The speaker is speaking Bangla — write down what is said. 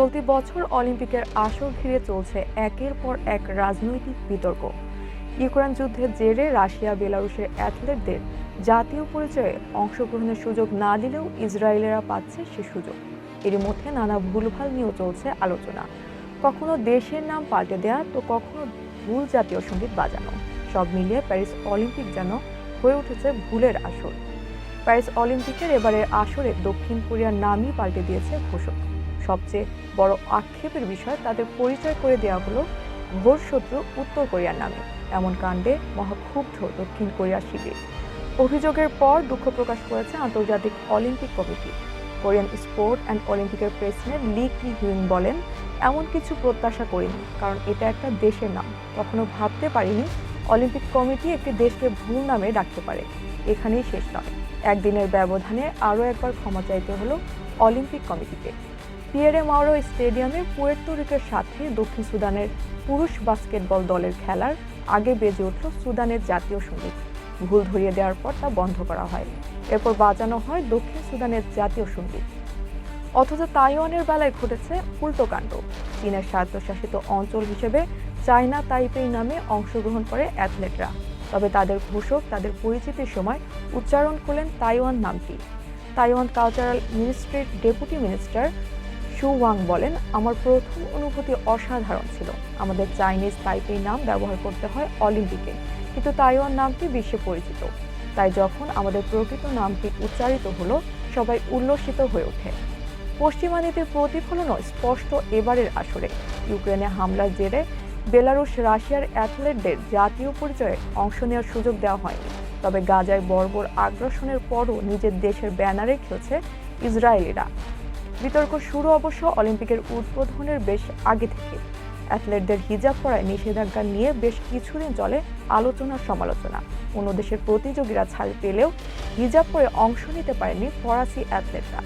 চলতি বছর অলিম্পিকের আসর ঘিরে চলছে একের পর এক রাজনৈতিক বিতর্ক। ইউক্রেন যুদ্ধের জেরে রাশিয়া, বেলারুশের অ্যাথলেটদের জাতীয় পরিচয়ে অংশগ্রহণের সুযোগ না দিলেও ইসরায়েলেরা পাচ্ছে সে সুযোগ। এরই মধ্যে নানা ভুলভাল নিয়েও চলছে আলোচনা। কখনো দেশের নাম পাল্টে দেয়া, তো কখনো ভুল জাতীয় সংগীত বাজানো। সব মিলিয়ে প্যারিস অলিম্পিক যেন হয়ে উঠেছে ভুলের আসর। প্যারিস অলিম্পিকের এবারের আসরে দক্ষিণ কোরিয়ার নামই পাল্টে দিয়েছে ঘোষক সবচেয়ে বড় আক্ষেপের বিষয় তাদের পরিচয় করে দেওয়া হলো ঘোর শত্রু উত্তর কোরিয়ার নামে। এমন কাণ্ডে মহাক্ষুব্ধ দক্ষিণ কোরিয়া শিবির। অভিযোগের পর দুঃখ প্রকাশ করেছে আন্তর্জাতিক Olympic committee. Korean sport and অলিম্পিকের প্রেসিডেন্ট লি কি হিউইন বলেন, এমন কিছু প্রত্যাশা করিনি, কারণ এটা একটা দেশের নাম। কখনো ভাবতে পারিনি অলিম্পিক কমিটি একটি দেশকে ভুল নামে ডাকতে পারে। এখানেই শেষ নয়। একদিনের ব্যবধানে আরও একবার ক্ষমা চাইতে হলো অলিম্পিক কমিটিকে। পিয়েরে মাওরো স্টেডিয়ামে পুয়ের্তো সাথে দক্ষিণ সুদানের পুরুষ বাস্কেটবল দলের খেলার আগে বেজে উঠল সুদানের জাতীয় সংগীত। ভুল ধরিয়ে দেওয়ার পর তা বন্ধ করা হয়। এরপর বাজানো হয় দক্ষিণ সুদানের জাতীয় সংগীত। অথচ তাইওয়ানের বেলায় ঘটেছে উল্টো কাণ্ড। চীনের স্বায়ত্তশাসিত অঞ্চল হিসেবে চায়না তাইপেই নামে অংশগ্রহণ করে অ্যাথলেটরা। তবে তাদের ঘোষক, তাদের পরিচিতির সময় উচ্চারণ করলেন তাইওয়ান নামটি। তাইওয়ান কালচারাল মিনিস্ট্রির ডেপুটি মিনিস্টার শু ওয়াং বলেন, আমার প্রথম অনুভূতি অসাধারণ ছিল। আমাদের চাইনিজ তাইপেই নাম ব্যবহার করতে হয় অলিম্পিকে, কিন্তু তাইওয়ান নামটি বিশ্বে পরিচিত। তাই যখন আমাদের প্রকৃত নামটি উচ্চারিত হলো, সবাই উল্লসিত হয়ে ওঠে। পশ্চিমা নীতির প্রতিফলনও স্পষ্ট এবারের আসরে। ইউক্রেনে হামলার জেরে বেলারুশ রাশিয়ার অ্যাথলেটদের জাতীয় পরিচয়ে অংশ নেওয়ার সুযোগ দেওয়া হয়নি। তবে গাজায় বর্বর আগ্রাসনের পরও নিজের দেশের ব্যানারে খেলছে ইসরায়েলিরা। বিতর্ক শুরু অবশ্য অলিম্পিকের উদ্বোধনের বেশ আগে থেকে। অ্যাথলেটদের হিজাব পরায় নিষেধাজ্ঞা নিয়ে বেশ কিছুদিন চলে আলোচনা সমালোচনা। অন্য দেশের প্রতিযোগীরা ছাড় পেলেও হিজাব পরে অংশ নিতে পারেনি ফরাসি অ্যাথলেটরা।